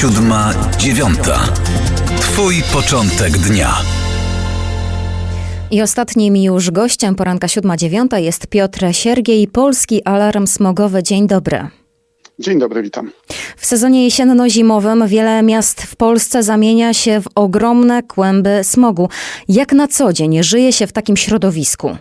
siódma, dziewiąta. Twój początek dnia. I ostatnim już gościem poranka 7.9 jest Piotr Siergiej, Polski Alarm Smogowy. Dzień dobry. Dzień dobry, witam. W sezonie jesienno-zimowym wiele miast w Polsce zamienia się w ogromne kłęby smogu. Jak na co dzień żyje się w takim środowisku?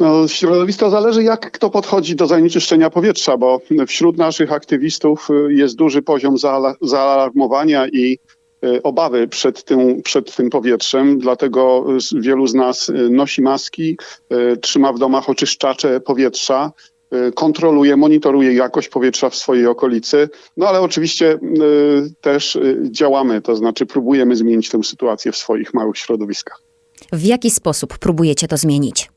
No, środowisko zależy, jak kto podchodzi do zanieczyszczenia powietrza, bo wśród naszych aktywistów y, jest duży poziom zaala- zaalarmowania i y, obawy przed tym, przed tym powietrzem. Dlatego y, wielu z nas nosi maski, trzyma w domach oczyszczacze powietrza, kontroluje, monitoruje jakość powietrza w swojej okolicy. No ale oczywiście też działamy, to znaczy próbujemy zmienić tę sytuację w swoich małych środowiskach. W jaki sposób próbujecie to zmienić?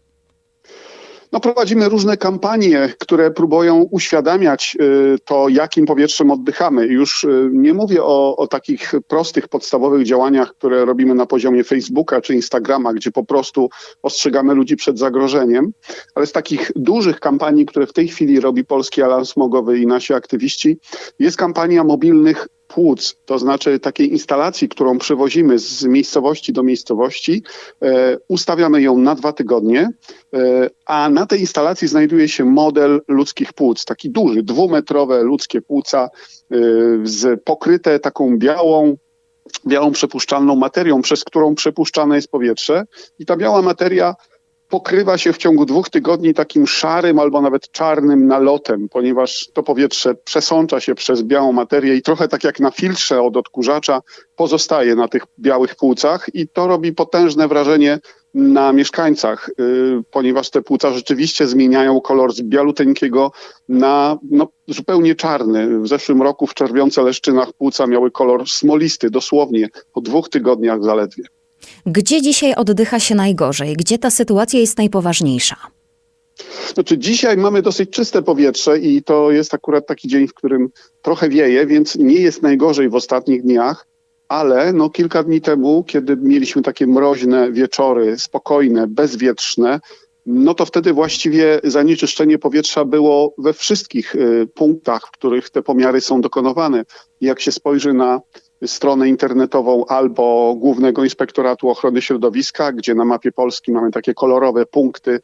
No, prowadzimy różne kampanie, które próbują uświadamiać y, to, jakim powietrzem oddychamy. Już y, nie mówię o, o takich prostych, podstawowych działaniach, które robimy na poziomie Facebooka czy Instagrama, gdzie po prostu ostrzegamy ludzi przed zagrożeniem, ale z takich dużych kampanii, które w tej chwili robi Polski Alarm Smogowy i nasi aktywiści, jest kampania mobilnych płuc, to znaczy takiej instalacji, którą przywozimy z miejscowości do miejscowości, e, ustawiamy ją na dwa tygodnie, e, a na tej instalacji znajduje się model ludzkich płuc, taki duży, dwumetrowe ludzkie płuca, e, pokryte taką białą, białą przepuszczalną materią, przez którą przepuszczane jest powietrze. I ta biała materia pokrywa się w ciągu dwóch tygodni takim szarym albo nawet czarnym nalotem, ponieważ to powietrze przesącza się przez białą materię i trochę tak jak na filtrze od odkurzacza pozostaje na tych białych płucach i to robi potężne wrażenie na mieszkańcach, yy, ponieważ te płuca rzeczywiście zmieniają kolor z bialuteńkiego na no, zupełnie czarny. W zeszłym roku w Czerwiące Leszczynach płuca miały kolor smolisty, dosłownie po dwóch tygodniach zaledwie. Gdzie dzisiaj oddycha się najgorzej? Gdzie ta sytuacja jest najpoważniejsza? Znaczy dzisiaj mamy dosyć czyste powietrze i to jest akurat taki dzień, w którym trochę wieje, więc nie jest najgorzej w ostatnich dniach, ale no kilka dni temu, kiedy mieliśmy takie mroźne wieczory, spokojne, bezwietrzne, no to wtedy właściwie zanieczyszczenie powietrza było we wszystkich y, punktach, w których te pomiary są dokonywane. Jak się spojrzy na stronę internetową albo Głównego Inspektoratu Ochrony Środowiska, gdzie na mapie Polski mamy takie kolorowe punkty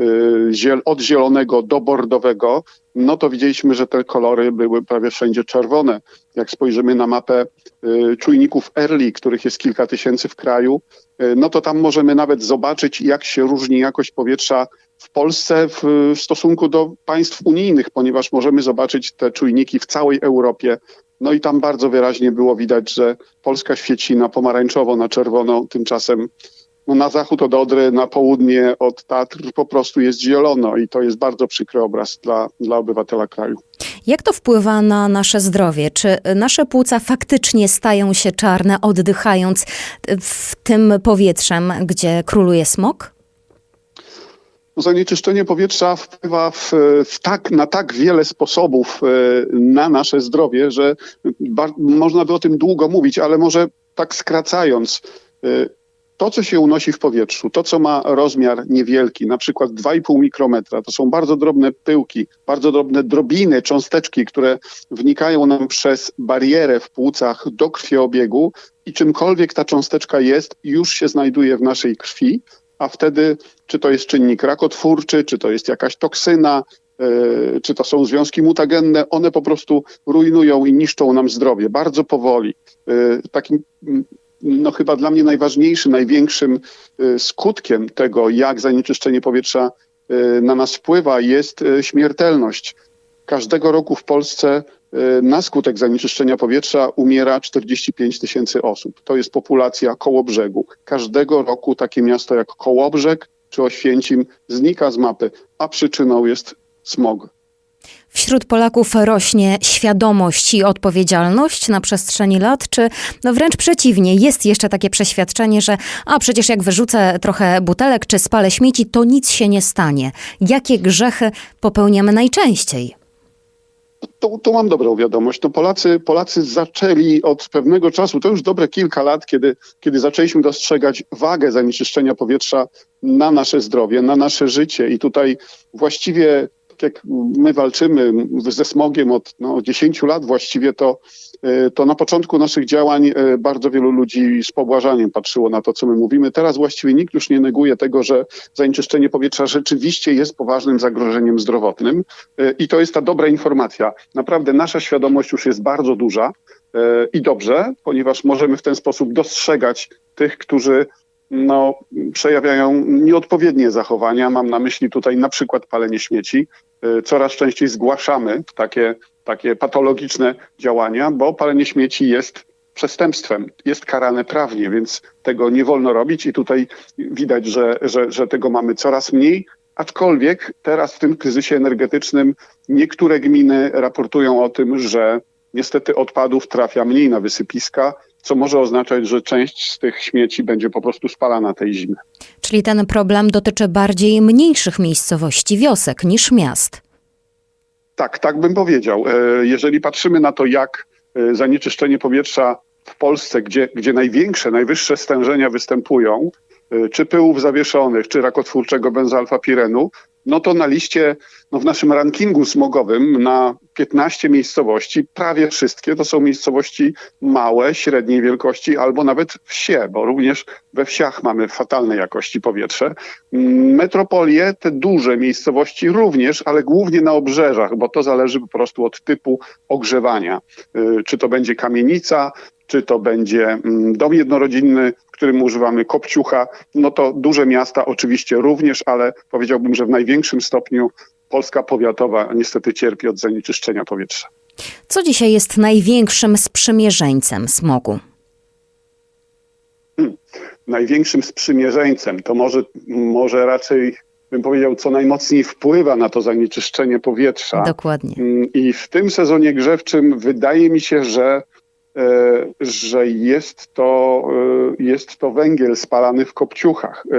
y, od zielonego do bordowego, no to widzieliśmy, że te kolory były prawie wszędzie czerwone. Jak spojrzymy na mapę y, czujników ERLI, których jest kilka tysięcy w kraju, y, no to tam możemy nawet zobaczyć, jak się różni jakość powietrza w Polsce w, w stosunku do państw unijnych, ponieważ możemy zobaczyć te czujniki w całej Europie. No i tam bardzo wyraźnie było widać, że Polska świeci na pomarańczowo, na czerwono, tymczasem no na zachód od Odry, na południe od Tatr po prostu jest zielono i to jest bardzo przykry obraz dla, dla obywatela kraju. Jak to wpływa na nasze zdrowie? Czy nasze płuca faktycznie stają się czarne, oddychając w tym powietrzem, gdzie króluje smog? Zanieczyszczenie powietrza wpływa w, w tak, na tak wiele sposobów e, na nasze zdrowie, że bar- można by o tym długo mówić, ale może tak skracając, e, to, co się unosi w powietrzu, to, co ma rozmiar niewielki, na przykład 2,5 mikrometra, to są bardzo drobne pyłki, bardzo drobne drobiny, cząsteczki, które wnikają nam przez barierę w płucach do krwiobiegu i czymkolwiek ta cząsteczka jest, już się znajduje w naszej krwi, a wtedy, czy to jest czynnik rakotwórczy, czy to jest jakaś toksyna, yy, czy to są związki mutagenne, one po prostu rujnują i niszczą nam zdrowie bardzo powoli. Yy, takim mm, no chyba dla mnie najważniejszym, największym y, skutkiem tego, jak zanieczyszczenie powietrza na nas wpływa, jest śmiertelność. Każdego roku w Polsce y, na skutek zanieczyszczenia powietrza umiera 45 tysięcy osób. To jest populacja Kołobrzegu. Każdego roku takie miasto jak Kołobrzeg czy Oświęcim znika z mapy, a przyczyną jest smog. Wśród Polaków rośnie świadomość i odpowiedzialność na przestrzeni lat, czy no wręcz przeciwnie, jest jeszcze takie przeświadczenie, że a przecież jak wyrzucę trochę butelek czy spalę śmieci, to nic się nie stanie. Jakie grzechy popełniamy najczęściej? Tu, tu mam dobrą wiadomość. No Polacy, Polacy zaczęli od pewnego czasu, to już dobre kilka lat, kiedy, kiedy zaczęliśmy dostrzegać wagę zanieczyszczenia powietrza na nasze zdrowie, na nasze życie. I tutaj właściwie tak jak my walczymy ze smogiem od no, 10 lat właściwie, to, y, to na początku naszych działań y, bardzo wielu ludzi z pobłażaniem patrzyło na to, co my mówimy. Teraz właściwie nikt już nie neguje tego, że zanieczyszczenie powietrza rzeczywiście jest poważnym zagrożeniem zdrowotnym y, i to jest ta dobra informacja. Naprawdę nasza świadomość już jest bardzo duża i dobrze, ponieważ możemy w ten sposób dostrzegać tych, którzy no, przejawiają nieodpowiednie zachowania. Mam na myśli tutaj na przykład palenie śmieci. Y, Coraz częściej zgłaszamy takie, takie patologiczne działania, bo palenie śmieci jest przestępstwem, jest karane prawnie, więc tego nie wolno robić i tutaj widać, że, że, że tego mamy coraz mniej. Aczkolwiek teraz w tym kryzysie energetycznym niektóre gminy raportują o tym, że niestety odpadów trafia mniej na wysypiska, co może oznaczać, że część z tych śmieci będzie po prostu spalana tej zimy. Czyli ten problem dotyczy bardziej mniejszych miejscowości, wiosek niż miast. Tak, tak bym powiedział. E, Jeżeli patrzymy na to, jak e, zanieczyszczenie powietrza w Polsce, gdzie, gdzie największe, najwyższe stężenia występują, czy pyłów zawieszonych, czy rakotwórczego benzoalfa-pirenu, no to na liście, no w naszym rankingu smogowym na 15 miejscowości, prawie wszystkie to są miejscowości małe, średniej wielkości albo nawet wsie, bo również we wsiach mamy fatalnej jakości powietrze. Mm, Metropolie, te duże miejscowości również, ale głównie na obrzeżach, bo to zależy po prostu od typu ogrzewania. Y, Czy to będzie kamienica, czy to będzie mm, dom jednorodzinny, w którym używamy kopciucha, no to duże miasta oczywiście również, ale powiedziałbym, że w największym stopniu Polska powiatowa niestety cierpi od zanieczyszczenia powietrza. Co dzisiaj jest największym sprzymierzeńcem smogu? Największym sprzymierzeńcem to może, może raczej bym powiedział, co najmocniej wpływa na to zanieczyszczenie powietrza. Dokładnie. Mm, I w tym sezonie grzewczym wydaje mi się, że, że jest, to, e, jest to węgiel spalany w kopciuchach. E,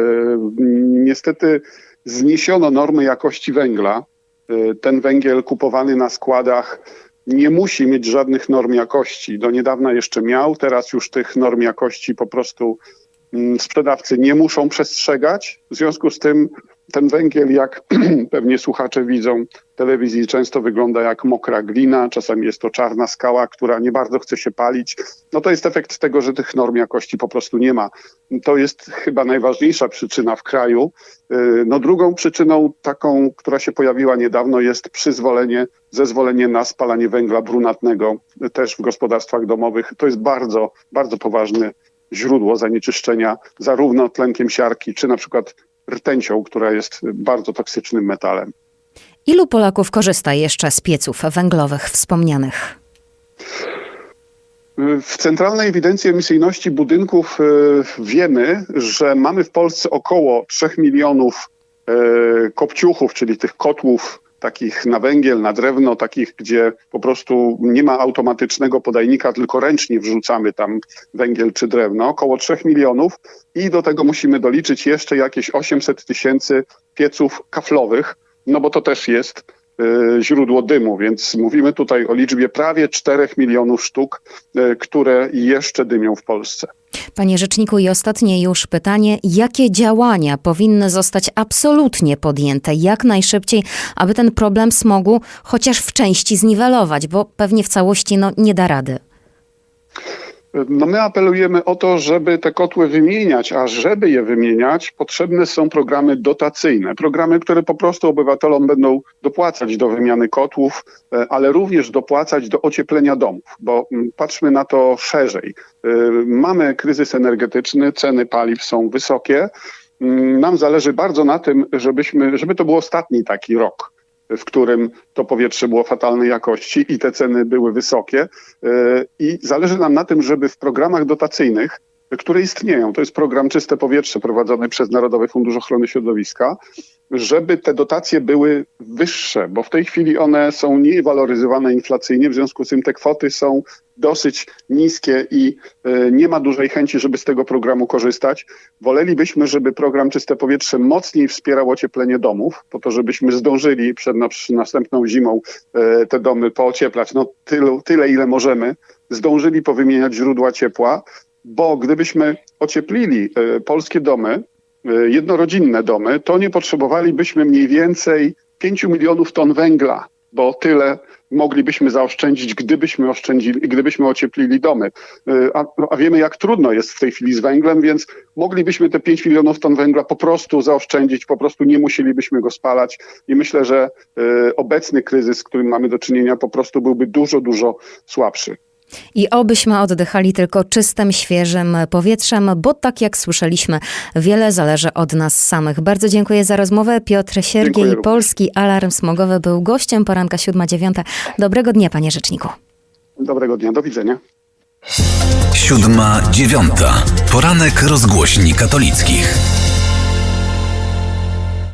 Niestety zniesiono normy jakości węgla. E, Ten węgiel kupowany na składach nie musi mieć żadnych norm jakości. Do niedawna jeszcze miał, teraz już tych norm jakości po prostu sprzedawcy nie muszą przestrzegać. W związku z tym ten węgiel, jak pewnie słuchacze widzą w telewizji, często wygląda jak mokra glina, czasami jest to czarna skała, która nie bardzo chce się palić. No to jest efekt tego, że tych norm jakości po prostu nie ma. To jest chyba najważniejsza przyczyna w kraju. Yy, No drugą przyczyną taką, która się pojawiła niedawno jest przyzwolenie, zezwolenie na spalanie węgla brunatnego też w gospodarstwach domowych. To jest bardzo, bardzo poważny źródło zanieczyszczenia zarówno tlenkiem siarki, czy na przykład rtęcią, która jest bardzo toksycznym metalem. Ilu Polaków korzysta jeszcze z pieców węglowych wspomnianych? W Centralnej Ewidencji Emisyjności Budynków e, wiemy, że mamy w Polsce około 3 milionów e, kopciuchów, czyli tych kotłów takich na węgiel, na drewno, takich, gdzie po prostu nie ma automatycznego podajnika, tylko ręcznie wrzucamy tam węgiel czy drewno, około 3 milionów. I do tego musimy doliczyć jeszcze jakieś 800 tysięcy pieców kaflowych, no bo to też jest źródło dymu, więc mówimy tutaj o liczbie prawie 4 milionów sztuk, e, które jeszcze dymią w Polsce. Panie rzeczniku, i ostatnie już pytanie: jakie działania powinny zostać absolutnie podjęte jak najszybciej, aby ten problem smogu chociaż w części zniwelować, bo pewnie w całości no, nie da rady? No my apelujemy o to, żeby te kotły wymieniać, a żeby je wymieniać, potrzebne są programy dotacyjne. Programy, które po prostu obywatelom będą dopłacać do wymiany kotłów, e, ale również dopłacać do ocieplenia domów, bo mm, patrzmy na to szerzej. E, Mamy kryzys energetyczny, ceny paliw są wysokie. Mm, Nam zależy bardzo na tym, żebyśmy, żeby to był ostatni taki rok w którym to powietrze było fatalnej jakości i te ceny były wysokie. Yy, I zależy nam na tym, żeby w programach dotacyjnych, które istnieją, to jest program Czyste Powietrze prowadzony przez Narodowy Fundusz Ochrony Środowiska, żeby te dotacje były wyższe, bo w tej chwili one są niewaloryzowane inflacyjnie, w związku z tym te kwoty są dosyć niskie i e, nie ma dużej chęci, żeby z tego programu korzystać. Wolelibyśmy, żeby program Czyste Powietrze mocniej wspierał ocieplenie domów, po to, żebyśmy zdążyli przed nas- następną zimą e, te domy poocieplać, no tylu, tyle, ile możemy, zdążyli powymieniać źródła ciepła, bo gdybyśmy ocieplili e, polskie domy, e, jednorodzinne domy, to nie potrzebowalibyśmy mniej więcej 5 milionów ton węgla, bo tyle moglibyśmy zaoszczędzić, gdybyśmy oszczędzili, gdybyśmy ocieplili domy. Y, A, a wiemy, jak trudno jest w tej chwili z węglem, więc moglibyśmy te 5 milionów ton węgla po prostu zaoszczędzić, po prostu nie musielibyśmy go spalać. I myślę, że obecny kryzys, z którym mamy do czynienia, po prostu byłby dużo, dużo słabszy. I obyśmy oddychali tylko czystym, świeżym powietrzem, bo tak jak słyszeliśmy, wiele zależy od nas samych. Bardzo dziękuję za rozmowę. Piotr Siergiej, Dziękuję również. Polski Alarm Smogowy, był gościem poranka 7-9. Dobrego dnia, panie rzeczniku. Dobrego dnia, do widzenia. Siódma, dziewiąta. Poranek rozgłośni katolickich.